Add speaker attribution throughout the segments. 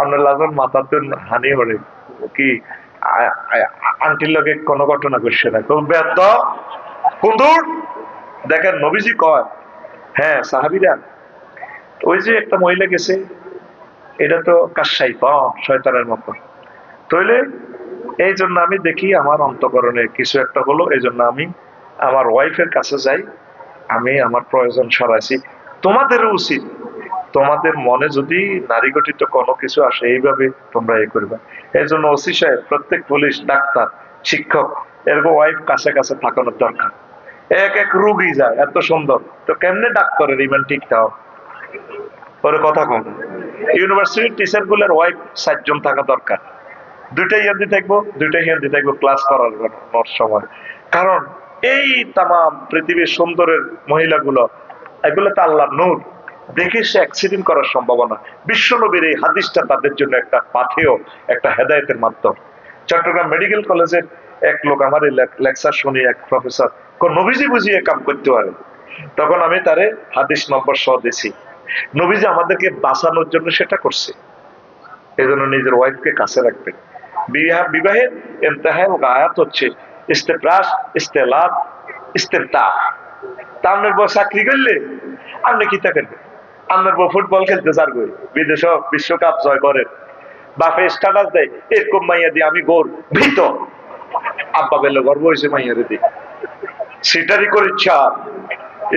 Speaker 1: আপনার লাজন মাথাতে হানি হরে কি আন্টির লগে কোনো ঘটনা করছে না? খুব ব্যর্থ কুন্দুর? দেখেন, নবীজি কয় হ্যাঁ সাহাবিরা, ওই যে একটা মহিলা গেছে, এটা তো কাসাই পাম শয়তানের মতো। তাইলে এই জন্য আমি দেখি আমার অন্তকরণে কিছু একটা হলো, এই জন্য আমি আমার ওয়াইফের কাছে যাই, আমি আমার প্রয়োজন সরাইছি। তোমাদেরও উচিত তোমাদের মনে যদি নারী গঠিত কোনো কিছু আসে, এইভাবে তোমরা এ করবে। এই জন্য ওসি সাহেব, প্রত্যেক পুলিশ, ডাক্তার, শিক্ষক, এরকম ওয়াইফ কাছে কাছে থাকানোর দরকার। এক এক রুগী যায়, এত সুন্দর। তো কেমনে ডাক্তারের ইমান ঠিক থাও পরে কথা কম। ইউনিভার্সিটির টিচারগুলোর ওয়াইফ সাতজন থাকা দরকার। দুইটাই হিন্দি থাকব, দুইটাই হিন্দি থাকব ক্লাস করার সময়। কারণ এই তামাম পৃথিবীর সুন্দরের মহিলাগুলো, এগুলো তো আল্লাহ নূর। দেখে সে অ্যাক্সিডেন্ট করার সম্ভাবনা। বিশ্বনবীর এই হাদিসটা তাদের জন্য একটা পাথেয়, একটা হেদায়তের মাধ্যম। চট্টগ্রাম মেডিকেল কলেজের এক লোক আমার লেকচার শুনি এক প্রফেসর কোন নবীজি বুঝিয়ে কাম করতে পারে? তখন আমি তারে হাদিস নম্বর সহ দিছি। নবীজি আমাদেরকে বাঁচানোর জন্য সেটা করছে। এই জন্য নিজের ওয়াইফকে কাছে রাখবেন বিবাহ বিবাহের ইন্তেহায় গায়াত হচ্ছে, ইস্তেপ্রাস ইস্তেলাদ ইস্তেফতা তা আপনার চাকরি করলে আপনি কি করবেন আপনার বউ ফুটবল খেলতে চার গই বিদেশ বিশ্বকাপ জয় করে। বাপে স্ট্যাটাস দেয়, এরকম মাইয়া দিয়ে আমি গোর, ভীত। আব্বা বেলে গর্ব হয়েছে মাইয়ারে দিয়ে সেটারই করে ইচ্ছা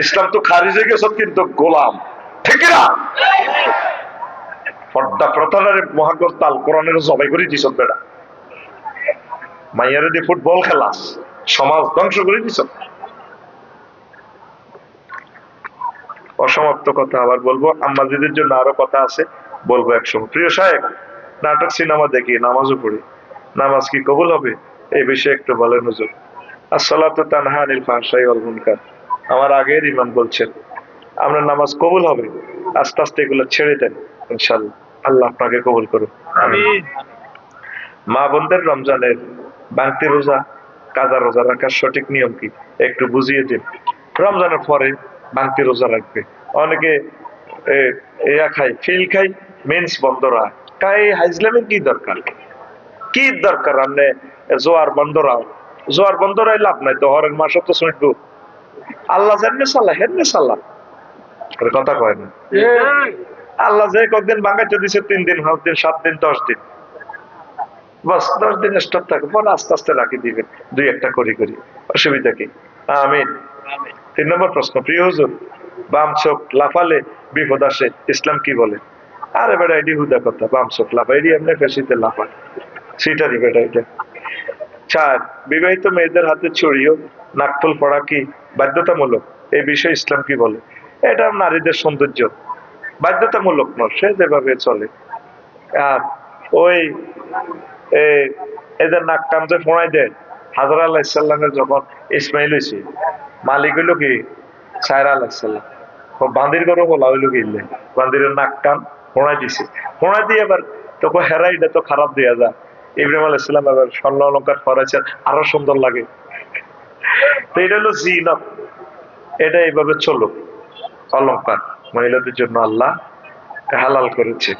Speaker 1: ইসলাম তো খারিজে গেছ কিন্তু গোলাম। ঠিক না পর্দা প্রথানের মহাগর তাল কোরআনের জবাই করে দিছ বেড়া। মাইয়ারে দিয়ে ফুটবল খেলাস সমাজ ধ্বংস করে দিছ অসমাপ্ত কথা আবার বলব। আম্মাজিদের জন্য আরও কথা আছে, বলব একসময় প্রিয় সাহেব, নাটক, সিনেমা দেখি, নামাজও পড়ি। নামাজ কি কবুল হবে? এই বিষয়ে একটু বলেন হুজুর আসসালাতু তানহা আনিল ওয়াল মুনকার। আমার আগের ইমাম বলছেন আপনার নামাজ কবুল হবে? আস্তে আস্তে এগুলো ছেড়ে দেন ইনশাল্লাহ আল্লাহ আপনাকে কবুল করুন মা বোনদের রমজানের বাংতি রোজা, কাজা রোজা রাখার সঠিক নিয়ম কি? একটু বুঝিয়ে দিন। রমজানের পরে বাংতি রোজা রাখবে। অনেকে এয়া খাই ফিল খাই মেন্স বন্ধ রাখ কাই হাইজলামের কি দরকার? কি দরকার আপনি জোয়ার বন্ধ রাও জোয়ার বন্ধ রাই লাভ নাই তো হরের মাস তো শুনব। আল্লাহ যেমনি সাল্লাহ হেমনি সাল্লাহ। কথা কয় না। আল্লাহ যে কয়েকদিন বাঙাইতে দিছে তিন দিন সাত দিন সাত দিন দশ দিন। বাস দশ দিন স্টপ থাকে পরে আস্তে আস্তে রাখি দিবেন দুই একটা করি করি। অসুবিধা কি? আমিন। তিন নম্বর প্রশ্ন প্রিয় হুজুর বাম চোখ লাফালে বিপদ আসে, ইসলাম কি বলে? আরে বেটা, এটি হুদা কথা, বাম চোখ লাফা এটি এমনি ফেসিতে লাফায়। সেটারই বেটা এটা। চার বিবাহিত মেয়েদের হাতে ছড়িও নাকফুল পড়া কি বাধ্যতামূলক? এই বিষয়ে ইসলাম কি বলে? এটা নারীদের সৌন্দর্য। বাধ্যতামূলক নয়, সে যেভাবে চলে। আর ওই এদের নাক যে ফোঁড়াই দেয়। হাজার আল্লাহ ইসাল্লামের যখন ইসমাইল হয়েছে, মালিক হইল কি? সায়রা বান্দির বলা হইল ইল্লে। বান্দিরের নাক ফোঁড়াই দিছে। দিয়ে এবার এটা তো খারাপ ইব্রাহিম এবার স্বর্ণ অলঙ্কার আরও সুন্দর লাগে। তো এটা হলো এটা এইভাবে চলো। অলঙ্কার, মহিলাদের জন্য আল্লাহ হালাল করেছে।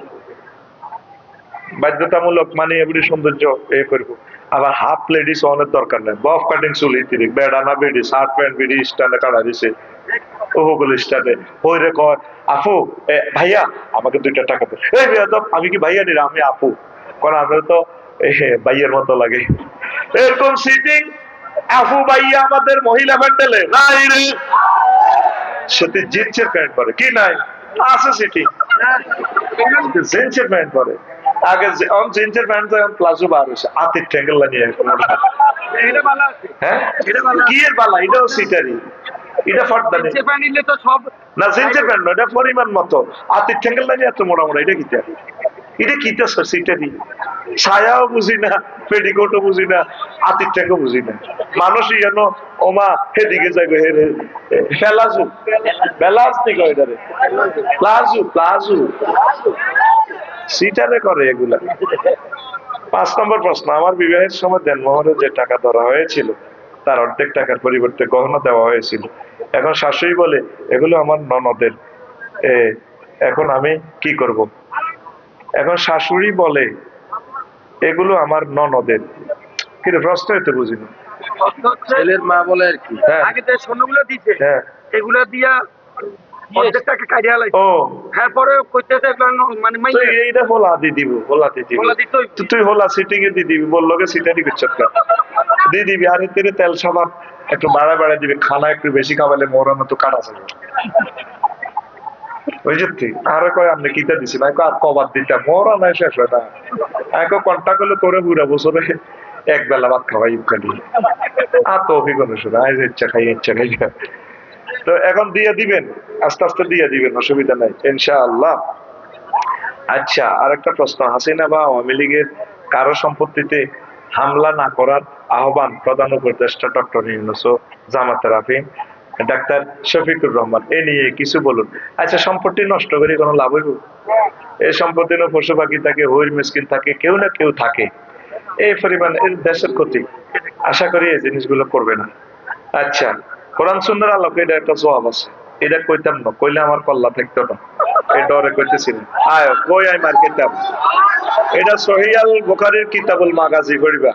Speaker 1: বাধ্যতামূলক মানে এগুলি সৌন্দর্য এ করব। আবার হাফ লেডিস অনেক দরকার নেই। বফ কাটিং চুল ইত্যাদি বেড়ানা বেডি শার্ট প্যান্ট বিডি স্ট্যান্ডে কাটা দিছে। স্ট্যান্ডে ওই রে কয় আপু ভাইয়া আমাকে দুইটা টাকা দে। এই বেয়াদব, আমি কি ভাইয়া নি আমি আপু। কারণ আমরা তো ভাইয়ের মতো লাগে। এরকম সিটিং আপু ভাইয়া আমাদের মহিলা প্যান্ডেলে? নাই রে। সাথে জিন্সের প্যান্ট পরে। কি নাই? আছে সিটিং জিন্সের প্যান্ট পরে। আগে যে- অন জিন্সের প্যান্ট তো এখন প্লাজো বার হয়েছে। হ্যাঁ? কি এর বালা? এটাও সিটারি। এটা ফর্দানি না জিন্সের প্যান্ট না এটা পরিমাণ মতো। এত মোটা এটা কিটা এটা কিটা সিটারি? ছায়াও বুঝি না পেটিকোটও বুঝি না আতির ট্যাঙ্গও বুঝি না। মানুষ যেন ওমা হেদিকে যাইবে হে রে ফেলাজু। বেলাজ নি কয় এটারে প্লাজু প্লাজু সিটারে করে এগুলা। পাঁচ নম্বর প্রশ্ন আমার বিবাহের সময় দেনমোহরে যে টাকা ধরা হয়েছিল তার অর্ধেক টাকার পরিবর্তে গহনা দেওয়া হয়েছিল। এখন শাশুড়ি বলে এগুলো আমার ননদের। এখন আমি কি করব? এখন শাশুড়ি বলে এগুলো আমার ননদের। কিন্তু প্রশ্ন হইতে বুঝি না
Speaker 2: ছেলের মা বলে আর কি।
Speaker 1: হ্যাঁ।
Speaker 3: আগে যে স্বর্ণগুলো দিছে
Speaker 1: হ্যাঁ।
Speaker 3: এগুলো দিয়া অর্ধেক টাকা কাটিয়া লাগছে
Speaker 1: ও।
Speaker 3: তারপরে কইতেছে মানে
Speaker 1: এইটা দি দিব হোলা দি দিব।
Speaker 3: বলা দিতই
Speaker 1: তুই হোলা সিটিং এ দি দিবি বলল কে সিটারি করছ দি দিবি আর এতে তেল সাবান একটু বাড়া বাড়া দিবি খানা একটু বেশি খাওয়ালে মোরানো তো কাটা যাবে। বুঝলি আর কয় আপনি কিতা দিছি? না আর কবার দিতাম মোরা নাই শেষ হয় না। এক কন্টাক্ট করলে তোরে বুড়া বছরে এক বেলা ভাত খাওয়াই খালি। আর তো অভিজ্ঞতা শুনে আজ ইচ্ছা খাই ইচ্ছা খাই। তো এখন দিয়ে দিবেন, আস্তে আস্তে দিয়ে দিবেন, অসুবিধা নাই, ইনশাআল্লাহ। আচ্ছা আরেকটা প্রশ্ন, হাসিনা বা আওয়ামী লীগের কারও সম্পত্তিতে হামলা না করার আহ্বান প্রধান উপদেষ্টা ডক্টর ইউনুস জামাত রাফিন, ডাক্তার শফিকুর রহমান, এ নিয়ে কিছু বলুন। আচ্ছা সম্পত্তি নষ্ট করে কোনো লাভ হইব? এই সম্পত্তি না পশু পাখি থাকে হইর মিসকিন থাকে, কেউ না কেউ থাকে। এই পরিমাণ, এর দেশের ক্ষতি। আশা করি এই জিনিসগুলো করবে না। আচ্ছা কোরআন সুন্দর আলোকে এটা একটা জবাব আছে। এটা কইতাম না, কইলে আমার কল্লা থাকতো না। এই ডরে কইতেছি আয়, কই আই মার্কেটাম এটা সহিয়াল বুখারীর কিতাবুল মাগাজি করিবা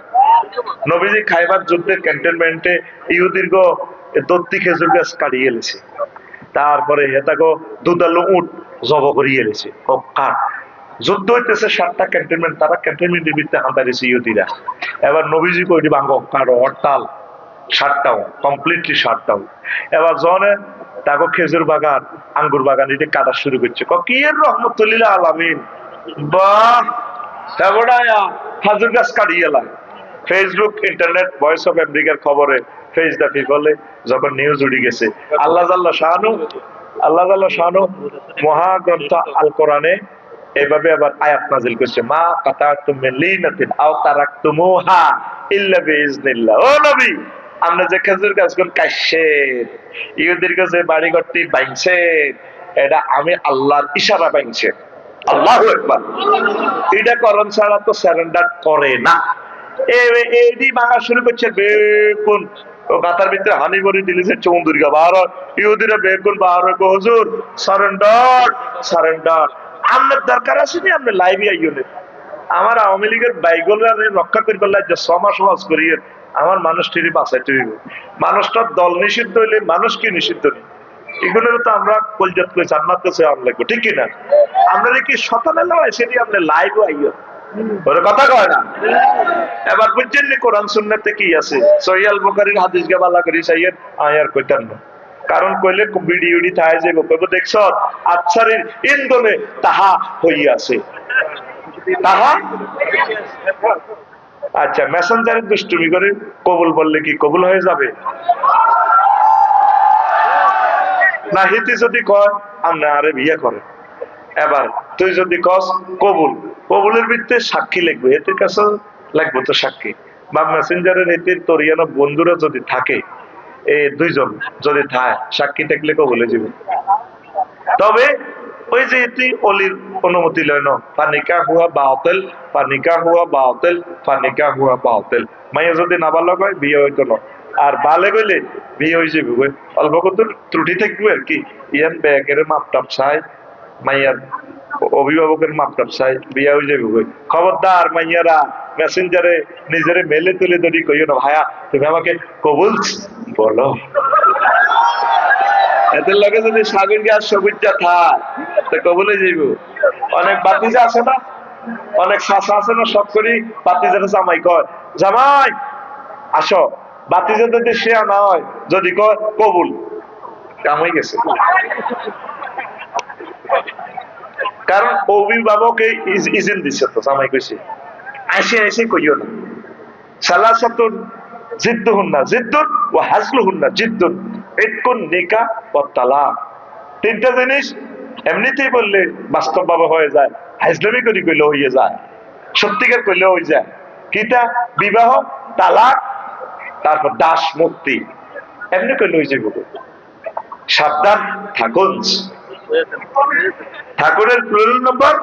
Speaker 1: নবীজি খাইবার যুদ্ধের ক্যান্টনমেন্টে ইহুদির্গ দত্তি খেজুর গাছ কাটিয়ে এলেছে তারপরে হেতাগো দুধালো উট জব করিয়ে এলেছে কাঠ যুদ্ধ হইতেছে সাতটা ক্যান্টনমেন্ট তারা ক্যান্টনমেন্টের ভিত্তিতে দিয়েছে ইহুদিরা। এবার নবীজি কইটি ভাঙ্গ কারও হরতাল। শাটডাউন কমপ্লিটলি শাটডাউন এবার জনে তাকে খেজুর বাগান, আঙ্গুর বাগান এটা কাটা শুরু করছে। ক কি এর রহমতুল্লিল্লাহ আলামিন? বাহ! হাজুর গাছ কাটিয়ে এলাম। ফেসবুক ইন্টারনেট ভয়েস অফ আমেরিকার খবরে ফেস দা পিপলে যখন নিউজ উড়ে গেছে। আল্লাহ আল্লাহ শাহানু, আল্লাহ আল্লাহ শাহানু মহাগ্রন্থ আল কোরআনে এভাবে আবার আয়াত নাজিল করছে। মা কাতা তুমি লিনাতিন আও তারাকতুমুহা ইল্লা বিইজনিল্লাহ ও নবী! আমরা যে খেজুর গাছগুলো কাটছে, ইহুদির কাছে বাড়ি ঘরটি বাইছে এটা আমি আল্লাহর ইশারা বাইছে আল্লাহ একবার এটা করণ ছাড়া তো সারেন্ডার করে না। হানি ইহুদিরা আপনার দরকার আছে নি? আপনি লাইভে না। আমার আওয়ামী লীগের বাইগলরা রক্ষা করি পারলে যে সমাজ সমাজ করিয়ে আমার মানুষটিরই বাঁচাইতে হইব। মানুষটার দল নিষিদ্ধ হইলে মানুষ কি নিষিদ্ধ নেই এগুলো তো আমরা কলজাত করে জান্নাত কাছে আম লাগবো, ঠিক কিনা? আমরা কি শতানে লয় সেটি আপনি লাইভ করি না। কারণ কইলে ভিডিও ডি থাই যাইব দেখছ, আচ্ছারির ইন্ধনে তাহা হইয়াছে। তাহা? আচ্ছা মেসেঞ্জারে দুষ্টুমি করে কবুল বললে কি কবুল হয়ে যাবে? না, হিতি যদি কয় আমরা আরে বিয়ে করে। এবার তুই যদি কস, কবুল। কবুলের ভিত্তিতে সাক্ষী লিখবে এদের কাছে লাগবে তো সাক্ষী। বা মেসেঞ্জারের এটির তরিয়ানো বন্ধুরা যদি থাকে এই দুইজন যদি থাকে, সাক্ষী থাকলে কবুলে যাবে। তবে ওই যে এটি অলির অনুমতি লয় ন। ফানিকা হুয়া বাউতেল ফানিকা হুয়া বাউতেল ফানিকা হুয়া বাউতেল মাইয়া যদি নাবালক হয়, বিয়ে হইতো না। আর বালে গইলে বিয়ে হয়ে যাবে গো। অল্প কত ত্রুটি থাকবে আর কি। ইয়ান ব্যাগের মাপটাপ চাই, মাইয়ার অভিভাবকের মাপটাপ চাই, বিয়ে হয়ে যাবে গো। খবরদার মাইয়ারা, মেসেঞ্জারে নিজেরে মেলে তুলে ধরি কইও না ভাইয়া তুমি আমাকে কবুল বলো। এদের লগে যদি সাগর গ্যাস সবুজটা থাক কবলে যাইব। অনেক বাতিজা আছে না? অনেক শাসা আছে না? সব করি জামাই কয়, জামাই, আসো। যদি সে না হয়, যদি কয়, কবুল। কাম হয়ে গেছে। কারণ অভিভাবকে ইজিন দিছে তো, জামাই কইছে। আসে এসে কইও না। সালাসাতুন জিদ্দুহুন না জিদ্দুন ও হাজলুহুন না জিদ্দুন তালাক। তিনটা জিনিস এমনিতেই বললে বাস্তব ভাবে হয়ে যায় হাজলামি করি হয়ে যায়, সত্যিকার হয়ে যায়। বিবাহ, তালাক, তারপর দাস মুক্তি। এমনি হয়ে যাবে সাবধান থাকুন ঠাকুরের নম্বর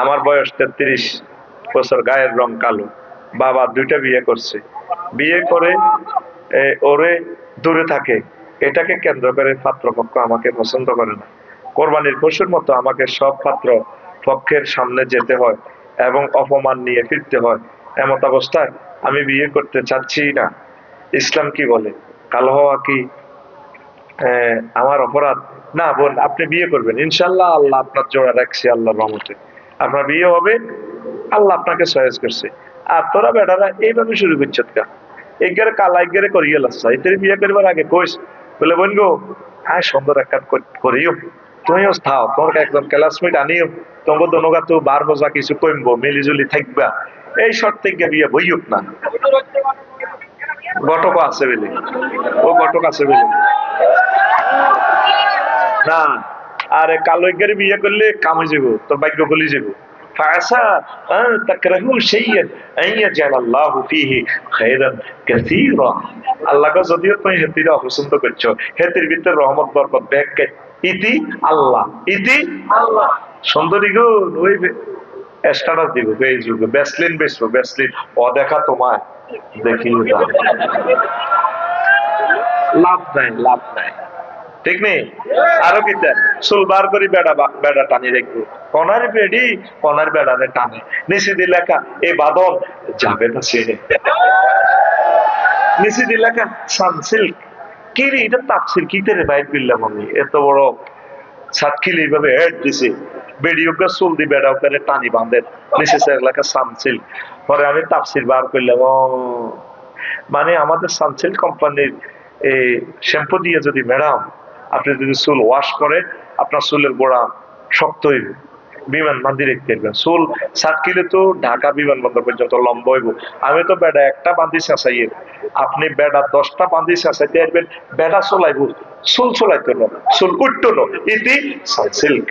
Speaker 1: আমার বয়স তেত্রিশ, বছর গায়ের রং কালো। বাবা দুইটা বিয়ে করছে। বিয়ে করে ওরে দূরে থাকে। এটাকে কেন্দ্র করে পাত্রপক্ষ আমাকে পছন্দ করে না। কোরবানির পশুর মতো আমাকে সব পাত্র পক্ষের সামনে যেতে হয় এবং অপমান নিয়ে ফিরতে হয়। এমত অবস্থায় আমি বিয়ে করতে চাচ্ছি না। ইসলাম কি বলে? কালো হওয়া কি? আমার অপরাধ? না বোন, আপনি বিয়ে করবেন। ইনশাল্লাহ আল্লাহ আপনার জোড়া রাখছি আল্লাহ রহমতে। আপনার বিয়ে হবে, আল্লাহ আপনাকে সয়েজ করছে। আর তোরা বেটারা এইভাবে শুরু করছে এগারে কালা এগারে করিয়ে লাসা এদের বিয়ে করবার আগে কইস, বলে বোন গো হ্যাঁ সুন্দর একটা কর- করিও। তুমিও থাও তোমার একদম ক্লাসমেট আনিও। তোমাকে দনগা তো বার বোঝা কিছু কইমবো, মিলিজুলি থাকবা। এই শর্তে গিয়ে বিয়ে বইউক না। ঘটক আছে বলে। ও ঘটক আছে বলে। না, আরে কালো বিয়ে করলে কামে যাব তোর ভাগ্য গলি যাব فعسى أن تكرهوا شيئا أن يجعل الله فيه خيرا كثيرا আল্লাহ কে যদিও তুমি হেতিরা অপছন্দ করছো হেতির ভিতরে রহমত বরকত ব্যাগ ইতি আল্লাহ ইতি আল্লাহ সুন্দরী গো ওই স্ট্যাটাস দিব এই যুগে ব্যাসলিন বেসবো ব্যাসলিন অদেখা তোমায় দেখি লাভ নাই লাভ নাই ঠিক নেই? আরও কি চাই? চুল বার করি বেড়া বেড়া টানি রাখব কনার বেড়ি, কনার বেড়ারে টানে। নিচে দি লেখা এই বাদল, যাবে না সে। নিচে দি লেখা সানসিল্ক এটা রে বাইর আমি? এত বড় এইভাবে হেড টানি লেখা সানসিল্ক পরে আমি তাপসিল বার করলাম মানে আমাদের সানসিল্ক কোম্পানির এই শ্যাম্পু দিয়ে যদি ম্যাডাম আপনি যদি চুল ওয়াশ করেন, আপনার চুলের গোড়া শক্ত হইবে। বিমান বান্ধি রেখে দেখবেন। চুল সাত কিলো তো ঢাকা বিমানবন্দর পর্যন্ত লম্বা হইব। আমি তো বেড়া একটা বান্ধি চেঁচাইয়ে আপনি বেড়া দশটা বান্ধি চেঁচাইতে আসবেন, বেড়া চলাইব। চুল চলাইতো না। চুল উঠতো ইতি সানসিল্ক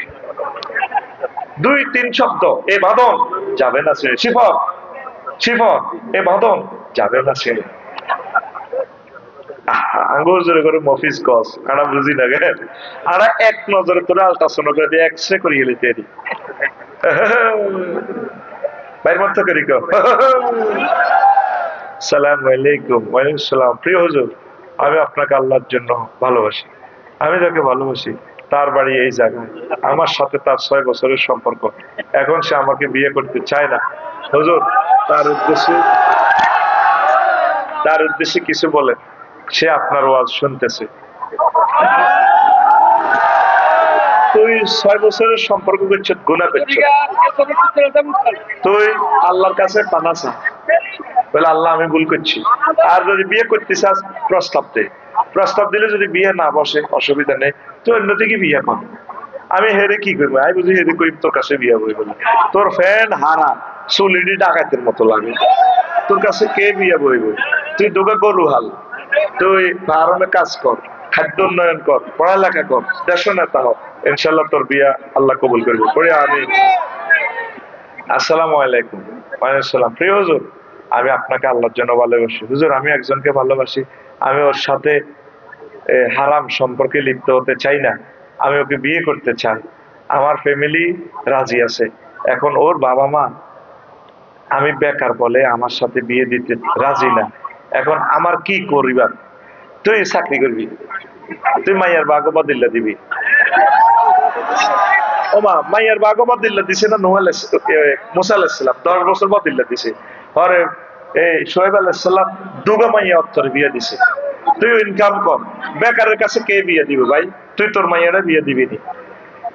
Speaker 1: দুই, তিন শব্দ। এ বাদন যাবে না সে। শিফর শিফর এ বাদন যাবে না সে। প্রিয় হুজুর, আমি আপনাকে আল্লাহর জন্য ভালোবাসি। আমি যাকে ভালোবাসি, তার বাড়ি এই জায়গায়। আমার সাথে তার ছয় বছরের সম্পর্ক। এখন সে আমাকে বিয়ে করতে চায় না। হুজুর, তার উদ্দেশ্যে তার উদ্দেশ্যে কিছু বলেন। সে আপনার ওয়াজ শুনতেছে। তুই ছয় বছরের সম্পর্ক করছ, গুণা করছ। তুই আল্লাহর কাছে পানাসা বলে, আল্লাহ, আমি ভুল করছি। আর যদি বিয়ে করতে চাস প্রস্তাব দে। প্রস্তাব দিলে যদি বিয়ে না বসে, অসুবিধা নেই। তুই অন্যদিকে বিয়ে কর। আমি হেরে কি করব? আমি বুঝি হেরে করি তোর কাছে বিয়ে বই বলি। তোর ফ্যান হারা চুলিডি ডাকাতের মতো লাগে। তোর কাছে কে বিয়ে বই তুই তোকে গরু হাল। তুই ফার্মে কাজ কর, খাদ্য উন্নয়ন কর, পড়ালেখা কর দেশ নেতা হ। ইনশাল্লাহ তোর বিয়া আল্লাহ কবুল করবে। পড়ে আমি আসসালামু আলাইকুম। ওয়ালাইকুম প্রিয় হুজুর, আমি আপনাকে আল্লাহর জন্য ভালোবাসি। হুজুর, আমি একজনকে ভালোবাসি। আমি ওর সাথে হারাম সম্পর্কে লিপ্ত হতে চাই না। আমি ওকে বিয়ে করতে চাই। আমার ফ্যামিলি রাজি আছে। এখন ওর বাবা মা, আমি বেকার বলে আমার সাথে বিয়ে দিতে রাজি না। এখন আমার কি করিবার? তুই চাকরি করবি? তুই মাইয়ার বাগবা দিল্লা দিবি। ওমা, মাইয়ার বাগবা দিল্লা দিছে না নোয়াল মোসাল আলাইসালাম দশ বছর বাদ দিছে। পরে, এই সোহেব আলাইসাল্লাম দুগা মাইয়া অত্তরে বিয়ে দিছে। তুই ইনকাম কম। বেকারের কাছে কে বিয়ে দিবে ভাই? তুই তোর মাইয়ারা বিয়ে দিবি নি।